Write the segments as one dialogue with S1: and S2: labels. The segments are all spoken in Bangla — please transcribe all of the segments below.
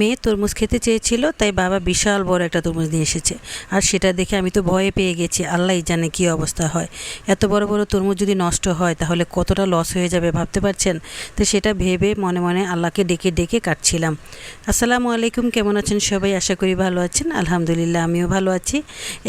S1: মেয়ে তরমুজ খেতে চেয়েছিল, তাই বাবা বিশাল বড় একটা তরমুজ নিয়ে এসেছে। আর সেটা দেখে আমি তো ভয়ে পেয়ে গেছি, আল্লাহই জানে কী অবস্থা হয়। এত বড় বড় তরমুজ যদি নষ্ট হয়, তাহলে কতটা লস হয়ে যাবে ভাবতে পারছেন? তো সেটা ভেবে মনে মনে আল্লাহকে ডেকে ডেকে কাটছিলাম। আসসালামু আলাইকুম, কেমন আছেন সবাই? আশা করি ভালো আছেন। আলহামদুলিল্লাহ, আমিও ভালো আছি।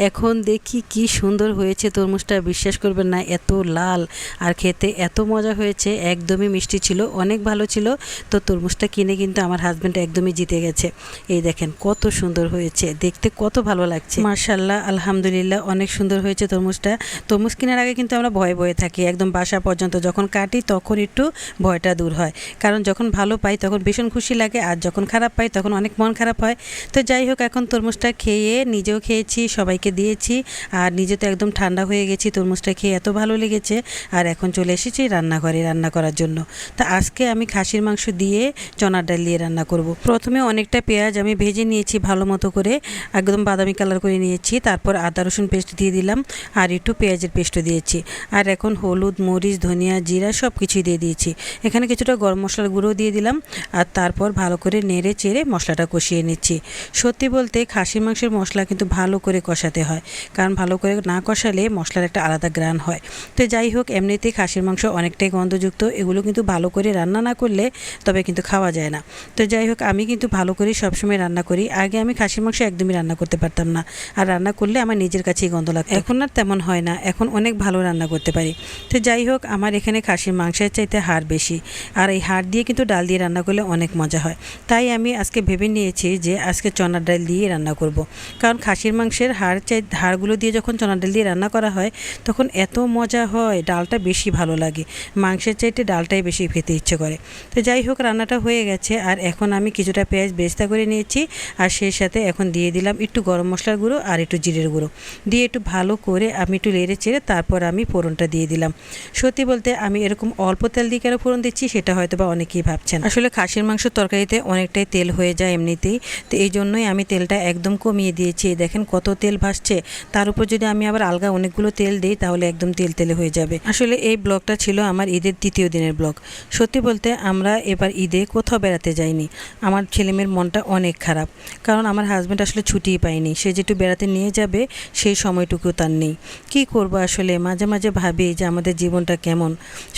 S1: এখন দেখি কি সুন্দর হয়েছে তরমুজটা, বিশ্বাস করবেন না, এত লাল। আর খেতে এত মজা হয়েছে, একদমই মিষ্টি ছিল, অনেক ভালো ছিল। তো তরমুজটা কিনে কিন্তু আমার হাজব্যান্ড একদমই জিতে গেছে। এই দেখেন, কত সুন্দর হয়েছে। দেখতে কত ভালো লাগছে। মার্শাল্লাহ আলহামদুলিল্লাহ, অনেক সুন্দর হয়েছে তরমুজটা। তরমুজ কেনার আগে কিন্তু আমরা ভয়ে ভয়ে থাকি। একদম বাসা পর্যন্ত যখন কাটি তখন একটু ভয়টা দূর হয়। কারণ যখন ভালো পাই তখন ভীষণ খুশি লাগে, আর যখন খারাপ পাই তখন অনেক মন খারাপ হয়। তো যাই হোক, এখন তরমুজটা খেয়ে নিজেও খেয়েছি, সবাইকে দিয়েছি, আর নিজে তো একদম ঠান্ডা হয়ে গেছি। তরমুজটা খেয়ে এত ভালো লেগেছে। আর এখন চলে এসেছি রান্নাঘরে রান্না করার জন্য। তা আজকে আমি খাসির মাংস দিয়ে চনার ডাল দিয়ে রান্না করব। প্রথমে অনেকটা পেঁয়াজ আমি ভেজে নিয়েছি ভালো মতো করে, একদম বাদামি কালার করে নিয়েছি। তারপর আদা, রসুন পেস্ট দিয়ে দিলাম আর একটু পেঁয়াজের পেস্টও দিয়েছি। আর এখন হলুদ, মরিচ, ধনিয়া, জিরা সব কিছুই দিয়ে দিয়েছি। এখানে কিছুটা গরম মশলার গুঁড়ো দিয়ে দিলাম আর তারপর ভালো করে নেড়ে চেড়ে মশলাটা কষিয়ে নিচ্ছি। সত্যি বলতে খাসির মাংসের মশলা কিন্তু ভালো করে কষাতে হয়, কারণ ভালো করে না কষালে মশলার একটা আলাদা গ্রান হয়। তো যাই হোক, এমনিতেই খাসির মাংস অনেকটাই গন্ধযুক্ত, এগুলো কিন্তু ভালো করে রান্না না করলে তবে কিন্তু খাওয়া যায় না। তো যাই হোক, আমি কিন্তু ভালো করে সবসময় রান্না করি। আগে আমি খাসির মাংস একদমই রান্না করতে পারতাম না। আর রান্না করলে আমার নিজের কাছেই গন্ধ লাগতো। এখন আর তেমন হয় না। এখন অনেক ভালো রান্না করতে পারি। তো যাই হোক, আমার এখানে খাসির মাংসের চাইতে হাড় বেশি। আর এই হাড় দিয়ে কিন্তু ডাল দিয়ে রান্না করলে অনেক মজা হয়। তাই আমি আজকে ভেবে নিয়েছি যে আজকে চনার ডাল দিয়ে রান্না করব। কারণ খাসির মাংসের হাড় চাই, হাড়গুলো দিয়ে যখন চনার ডাল দিয়ে রান্না করা হয়, তখন এত মজা হয়, ডালটা বেশি ভালো লাগে। মাংসের চাইতে ডালটাই বেশি খেতে ইচ্ছে করে। তো যাই হোক, রান্নাটা হয়ে গেছে। আর এখন আমি কিছুটা পেঁয়াজ বেস্তা করে নিয়েছি আর সেই সাথে এখন দিয়ে দিলাম একটু গরম মশলার গুঁড়ো আর একটু জিরের গুঁড়ো। দিয়ে একটু ভালো করে আমি একটু লেড়ে চেড়ে তারপর আমি ফোড়নটা দিয়ে দিলাম। সত্যি বলতে আমি এরকম অল্প তেল দিয়ে কেন ফোড়ন দিচ্ছি সেটা হয়তো বা অনেকেই ভাবছেন। আসলে খাসির মাংস তরকারিতে অনেকটাই তেল হয়ে যায় এমনিতেই। তো এই জন্যই আমি তেলটা একদম কমিয়ে দিয়েছি। দেখেন কত তেল ভাসছে। তার উপর যদি আমি আবার আলগা অনেকগুলো তেল দিই তাহলে একদম তেল তেলে হয়ে যাবে। আসলে এই ব্লগটা ছিল আমার ঈদের তৃতীয় দিনের ব্লগ। সত্যি বলতে আমরা এবার ঈদে কোথাও বেড়াতে যাইনি। আমার ছেলেমেয়ের মনটা অনেক খারাপ। কারণ আমার হাজব্যান্ড আসলে ছুটিই পায়নি। সে যেটু বেড়াতে নিয়ে যাবে, সেই সময়টুকু তার নেই। কি করব আসলে? মাঝে মাঝে ভাবি যে আমাদের জীবনটা কেমন?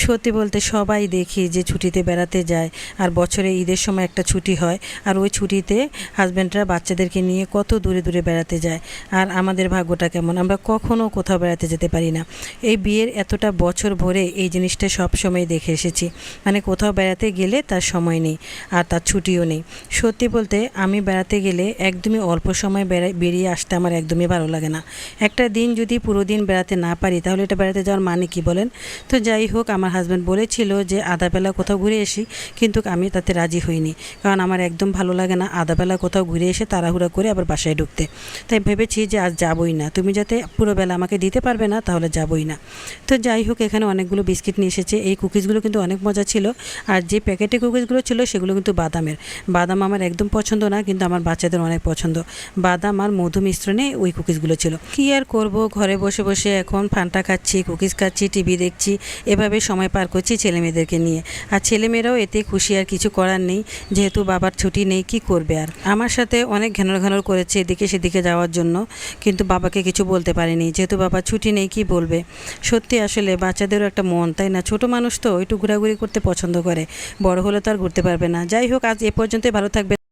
S1: সত্যি বলতে সবাই দেখি যে ছুটিতে বেড়াতে যায়, আর বছরে ঈদের সময় একটা ছুটি হয়, আর ওই ছুটিতে হাজব্যান্ডরা বাচ্চাদেরকে নিয়ে কত দূরে দূরে বেড়াতে যায়। আর আমাদের ভাগ্যটা কেমন? আমরা কখনও কোথাও বেড়াতে যেতে পারি না। এই বিয়ের এতটা বছর ভরে এই জিনিসটা সব সময় দেখে এসেছি। মানে কোথাও বেড়াতে গেলে তার সময় নেই, আর তার ছুটিও নেই। সত্যি বলতে আমি বেড়াতে গেলে একদমই অল্প সময় বেড়া বেরিয়ে আসতে আমার একদমই ভালো লাগে না। একটা দিন যদি পুরো দিন বেড়াতে না পারি, তাহলে এটা বেড়াতে যাওয়ার মানে কি বলেন? তো যাই হোক, আমার হাজব্যান্ড বলেছিল যে আধাবেলা কোথাও ঘুরে আসি, কিন্তু আমি তাতে রাজি হইনি। কারণ আমার একদম ভালো লাগে না আধাবেলা কোথাও ঘুরে এসে তাড়াহুড়া করে আবার বাসায় ঢুকতে। তাই ভেবেছি যে আজ যাবই না। তুমি যাতে পুরো বেলা আমাকে দিতে পারবে না, তাহলে যাবই না। তো যাই হোক, এখানে অনেকগুলো বিস্কিট নিয়ে এসেছে। এই কুকিজগুলো কিন্তু অনেক মজা ছিল। আর যে প্যাকেটে কুকিজগুলো ছিল, সেগুলো কিন্তু বাদামের। বাদাম আমার একদম পছন্দ না, কিন্তু আমার বাচ্চাদের অনেক পছন্দ। বাদাম আর মধু মিশ্রণে ওই কুকিজগুলো ছিল। কি আর করব? ঘরে বসে বসে এখন ফান্টা খাচ্ছি, কুকিজ খাচ্ছি, টিভি দেখছি, এভাবে সময় পার করছি ছেলেমেয়েদেরকে নিয়ে। আর ছেলেমেয়েরাও এতে খুশি, আর কিছু করার নেই। যেহেতু বাবার ছুটি নেই, কি করবে আর? আমার সাথে অনেক ঘ্যানর ঘ্যানর করেছে এদিকে সেদিকে যাওয়ার জন্য, কিন্তু বাবাকে কিছু বলতে পারেনি। যেহেতু বাবার ছুটি নেই, কি বলবে? সত্যি আসলে বাচ্চাদেরও একটা মন, তাই না? ছোট মানুষ তো একটু ঘোরাঘুরি করতে পছন্দ করে। বড় হলে তো আর ঘুরতে পারবে না। যাই হোক, আজ এ পর্যন্ত ভালো jakby